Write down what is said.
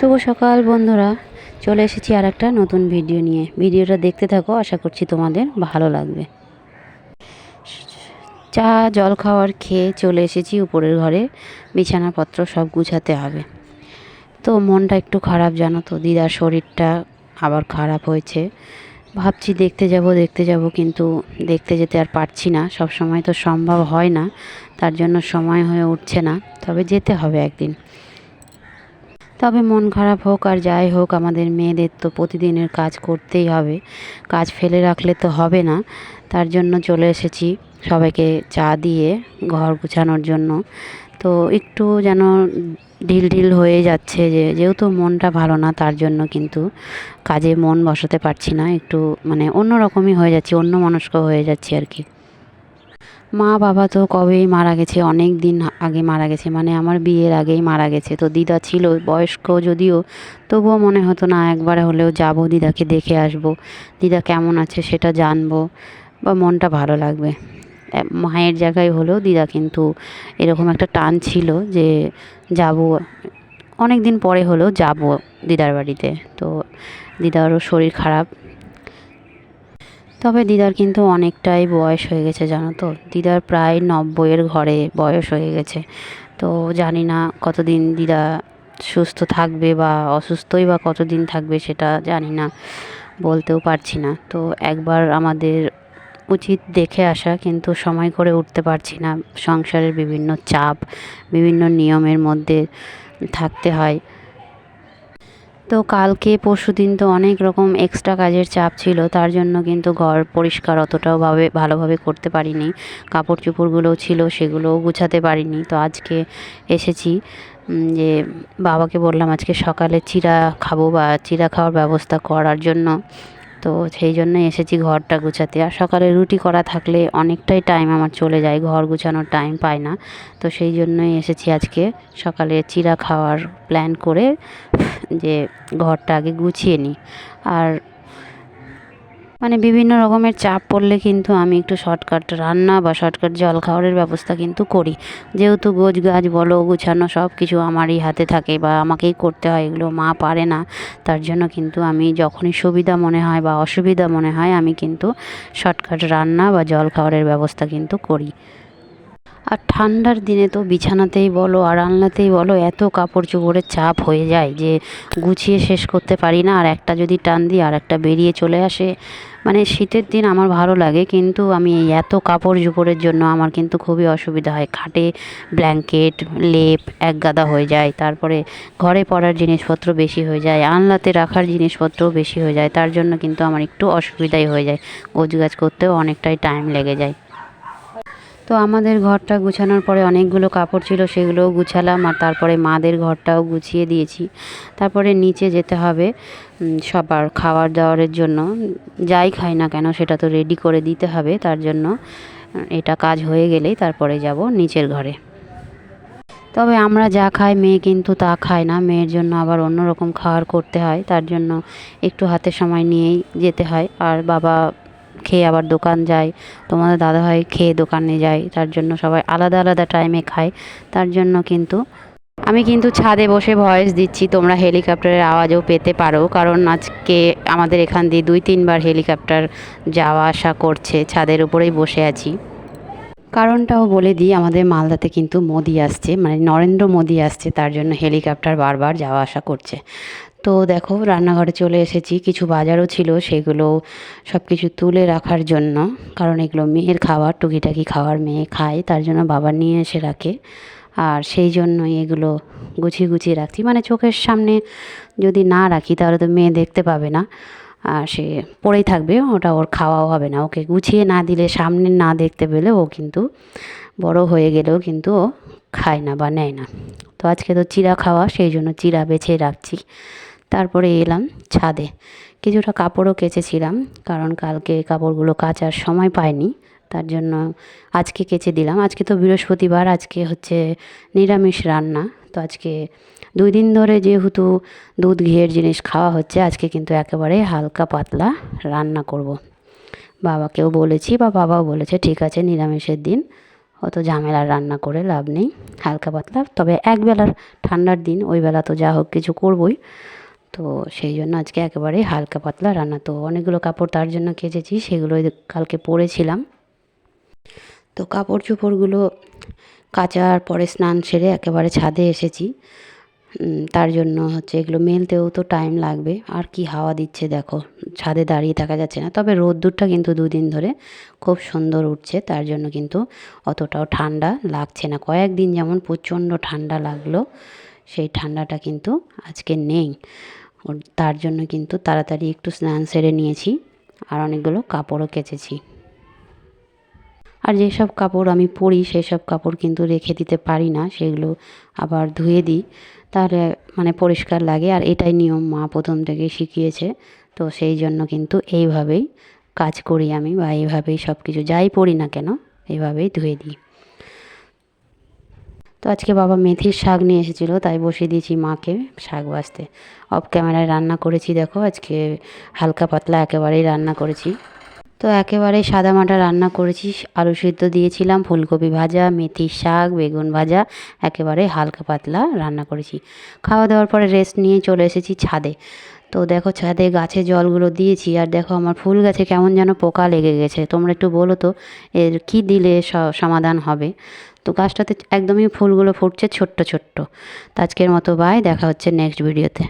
শুভ সকাল বন্ধুরা। চলে এসেছি আর একটা নতুন ভিডিও নিয়ে। ভিডিওটা দেখতে থাকো, আশা করছি তোমাদের ভালো লাগবে। চা, জল খাওয়ার খেয়ে চলে এসেছি উপরের ঘরে। বিছানাপত্র সব গুছাতে হবে। তো মনটা একটু খারাপ জানো তো? দিদার শরীরটা আবার খারাপ হয়েছে। ভাবছি দেখতে যাব দেখতে যাব, কিন্তু দেখতে যেতে আর পারছি না। সব সময় তো সম্ভব হয় না। তার জন্য সময় হয়ে উঠছে না। তবে যেতে হবে একদিন। তবে মন খারাপ হোক আর যাই হোক, আমাদের মেয়েদের তো প্রতিদিনের কাজ করতেই হবে। কাজ ফেলে রাখলে তো হবে না। তার জন্য চলে এসেছি সবাইকে চা দিয়ে ঘর গুছানোর জন্য। তো একটু যেন ঢিল ঢিল হয়ে যাচ্ছে যে, যেহেতু মনটা ভালো না, তার জন্য কিন্তু কাজে মন বসাতে পারছি না। একটু মানে অন্য রকমই হয়ে যাচ্ছি অন্য মনস্ক হয়ে যাচ্ছি আর কি। মা বাবা তো কবেই মারা গেছে? অনেক দিন আগে মারা গেছে। মানে আমার বিয়ের আগেই মারা গেছে। তো দিদা ছিল, বয়স্ক যদিও, তবুও মনে হতো না একবার হলেও যাব, দিদাকে দেখে আসব। দিদা কেমন আছে সেটা জানব বা মনটা ভালো লাগবে। মায়ের জায়গায় হলেও দিদা কিন্তু এরকম একটা টান ছিল যে যাব, অনেক দিন পরে হলেও যাব দিদার বাড়িতে। তো দিদারও শরীর খারাপ। তবে দিদার কিন্তু অনেকটাই বয়স হয়ে গেছে, জানো তো? দিদার প্রায় নব্বইয়ের ঘরে বয়স হয়ে গেছে। তো জানি না কতদিন দিদা সুস্থ থাকবে বা অসুস্থই বা কতদিন থাকবে সেটা জানি না, বলতেও পারছি না। তো একবার আমাদের উচিত দেখে আসা, কিন্তু সময় করে উঠতে পারছি না। সংসারের বিভিন্ন চাপ, বিভিন্ন নিয়মের মধ্যে থাকতে হয়। তো কালকে, পরশু দিন তো অনেক রকম এক্সট্রা কাজের চাপ ছিল, তার জন্য কিন্তু ঘর পরিষ্কার অতটাও ভাবে, ভালোভাবে করতে পারিনি। কাপড় চোপড়গুলোও ছিল, সেগুলোও গুছাতে পারিনি। তো আজকে এসেছি যে বাবাকে বললাম আজকে সকালে চিড়া খাব বা চিড়া খাওয়ার ব্যবস্থা করার জন্য। তো সেই জন্য এসেছি ঘরটা গুছাতে। আর সকালে রুটি করা থাকলে অনেকটাই টাইম আমার চলে যায়, ঘর গুছানোর টাইম পায় না। তো সেই জন্যই এসেছি আজকে সকালে চিরা খাওয়ার প্ল্যান করে যে ঘরটা আগে গুছিয়ে নিই। আর মানে বিভিন্ন রকমের চাপ পড়লে কিন্তু আমি একটু শর্টকাট রান্না বা শর্টকাট জল খাওয়ারের ব্যবস্থা কিন্তু করি। যেহেতু গোছ গাছ বলো, গুছানো সব কিছু আমারই হাতে থাকে বা আমাকেই করতে হয়, এগুলো মা পারে না। তার জন্য কিন্তু আমি যখনই সুবিধা মনে হয় বা অসুবিধা মনে হয়, আমি কিন্তু শর্টকাট রান্না বা জল খাওয়ারের ব্যবস্থা কিন্তু করি। আর ঠান্ডার দিনে তো বিছানাতেই বলো আর আলনাতেই বলো, এত কাপড় চোপড়ের চাপ হয়ে যায় যে গুছিয়ে শেষ করতে পারি না। আর একটা যদি টান দিই, আর একটা বেরিয়ে চলে আসে। মানে শীতের দিন আমার ভালো লাগে, কিন্তু আমি এত কাপড় চোপড়ের জন্য আমার কিন্তু খুবই অসুবিধা হয়। খাটে ব্ল্যাঙ্কেট, লেপ, এক গাদা হয়ে যায়। তারপরে ঘরে পড়ার জিনিসপত্র বেশি হয়ে যায় আনলাতে রাখার জিনিসপত্রও বেশি হয়ে যায়। তার জন্য কিন্তু আমার একটু অসুবিধাই হয়ে যায়। গোছগাছ করতেও অনেকটাই টাইম লেগে যায়। তো আমাদের ঘরটা গুছানোর পরে অনেকগুলো কাপড় ছিল, সেগুলোও গুছালাম আর তারপরে মাদের ঘরটাও গুছিয়ে দিয়েছি। তারপরে নিচে যেতে হবে সবার খাওয়ার দাওয়ারের জন্য। যাই খাই না কেন, সেটা তো রেডি করে দিতে হবে, তার জন্য এটা কাজ হয়ে গেলেই তারপরে যাব নিচের ঘরে। তবে আমরা যা খাই, মেয়ে কিন্তু তা খায় না। মেয়ের জন্য আবার অন্য রকম খাবার করতে হয়, তার জন্য একটু হাতে সময় নিয়েই যেতে হয়। আর বাবা খেয়ে আবার দোকান যায়। তোমাদের দাদাভাই খেয়ে দোকানে যায়। তার জন্য সবাই আলাদা আলাদা টাইমে খায়। তার জন্য কিন্তু আমি কিন্তু ছাদে বসে ভয়েস দিচ্ছি, তোমরা হেলিকপ্টারের আওয়াজও পেতে পারো। কারণ আজকে আমাদের এখান দিয়ে দুই, তিনবার হেলিকপ্টার যাওয়া আসা করছে। ছাদের উপরেই বসে আছি। কারণটাও বলে দিই, আমাদের মালদাতে কিন্তু মোদি আসছে। মানে নরেন্দ্র মোদি আসছে, তার জন্য হেলিকপ্টার বারবার যাওয়া আসা করছে। তো দেখো, রান্নাঘরে চলে এসেছি। কিছু বাজারও ছিল, সেগুলো সব কিছু তুলে রাখার জন্য। কারণ এগুলো মেয়ের খাবার, টুকিটাকি খাবার মেয়ে খায়, তার জন্য বাবা নিয়ে এসে রাখে। আর সেই জন্যই এগুলো গুছিয়ে গুছিয়ে রাখছি। মানে চোখের সামনে যদি না রাখি, তাহলে তো মেয়ে দেখতে পাবে না। আর সে পড়েই থাকবে, ওটা ওর খাওয়াও হবে না। ওকে গুছিয়ে না দিলে, সামনে না দেখতে পেলে ও কিন্তু বড় হয়ে গেলেও কিন্তু ও খায় না বা নেয় না। তো আজকে তো চিরা খাওয়া, সেই জন্য চিরা বেছে রাখছি। তারপরে এলাম ছাদে। কিছুটা কাপড়ও কেচেছিলাম, কারণ কালকে কাপড়গুলো কাচার সময় পাইনি, তার জন্য আজকে কেচে দিলাম। আজকে তো বৃহস্পতিবার, আজকে হচ্ছে নিরামিষ রান্না। তো আজকে দুই দিন ধরে যেহেতু দুধ, ঘিয়ের জিনিস খাওয়া হচ্ছে, আজকে কিন্তু একেবারে হালকা পাতলা রান্না করব। বাবাকেও বলেছি বা বাবাও বলেছে, ঠিক আছে, নিরামিষের দিন, অত ঝামেলার রান্না করে লাভ নেই, হালকা পাতলা। তবে একবেলার ঠান্ডার দিন, ওই বেলা তো যা হোক কিছু করবই। তো সেই জন্য আজকে একেবারেই হালকা পাতলা রান্না। তো অনেকগুলো কাপড় তার জন্য কেচেছি সেগুলো কালকে পরেছিলাম। তো কাপড় চোপড়গুলো কাচার পরে স্নান সেরে একেবারে ছাদে এসেছি। তার জন্য হচ্ছে এগুলো মেলতেও তো টাইম লাগবে। আর কি হাওয়া দিচ্ছে দেখো, ছাদে দাঁড়িয়ে থাকা যাচ্ছে না। তবে রোদ্দুরটা কিন্তু দুদিন ধরে খুব সুন্দর উঠছে, তার জন্য কিন্তু অতটাও ঠান্ডা লাগছে না। কয়েকদিন যেমন প্রচণ্ড ঠান্ডা লাগল সেই ঠান্ডাটা কিন্তু আজকে নেই। তার জন্য কিন্তু তাড়াতাড়ি একটু স্নান সেরে নিয়েছি আর অনেকগুলো কাপড়ও কেচেছি। আর যেসব কাপড় আমি পরি সেই সব কাপড় কিন্তু রেখে দিতে পারি না, সেগুলো আবার ধুয়ে দিই। তাহলে মানে পরিষ্কার লাগে আর এটাই নিয়ম মা প্রথম থেকেই শিখিয়েছে। তো সেই জন্য কিন্তু এইভাবেই কাজ করি আমি বা এইভাবেই সব কিছু যাই পরি না কেন, এইভাবেই ধুয়ে দিই। তো আজকে বাবা মেথির শাক নিয়ে এসেছিল, তাই বসিয়ে দিয়েছি মাকে শাক ভাজতে অফ ক্যামেরায় রান্না করেছি, দেখো আজকে হালকা পাতলা একেবারেই রান্না করেছি। তো একেবারেই সাদামাটা রান্না করেছি, আলু সিদ্ধ দিয়েছিলাম, ফুলকপি ভাজা, মেথির শাক, বেগুন ভাজা, একেবারে হালকা পাতলা রান্না করেছি। খাওয়া দাওয়ার পরে রেস্ট নিয়ে চলে এসেছি ছাদে। তো দেখো ছাদে গাছে জলগুলো দিয়েছি, আর দেখো আমার ফুল গাছে কেমন যেন পোকা লেগে গেছে। তোমরা একটু বলো তো, এর কি দিলে সমাধান হবে? তো গাছটাতে একদমই ফুলগুলো ফুটছে ছোট্ট ছোট্ট। তো আজকের মতো বাই দেখা হচ্ছে নেক্সট ভিডিওতে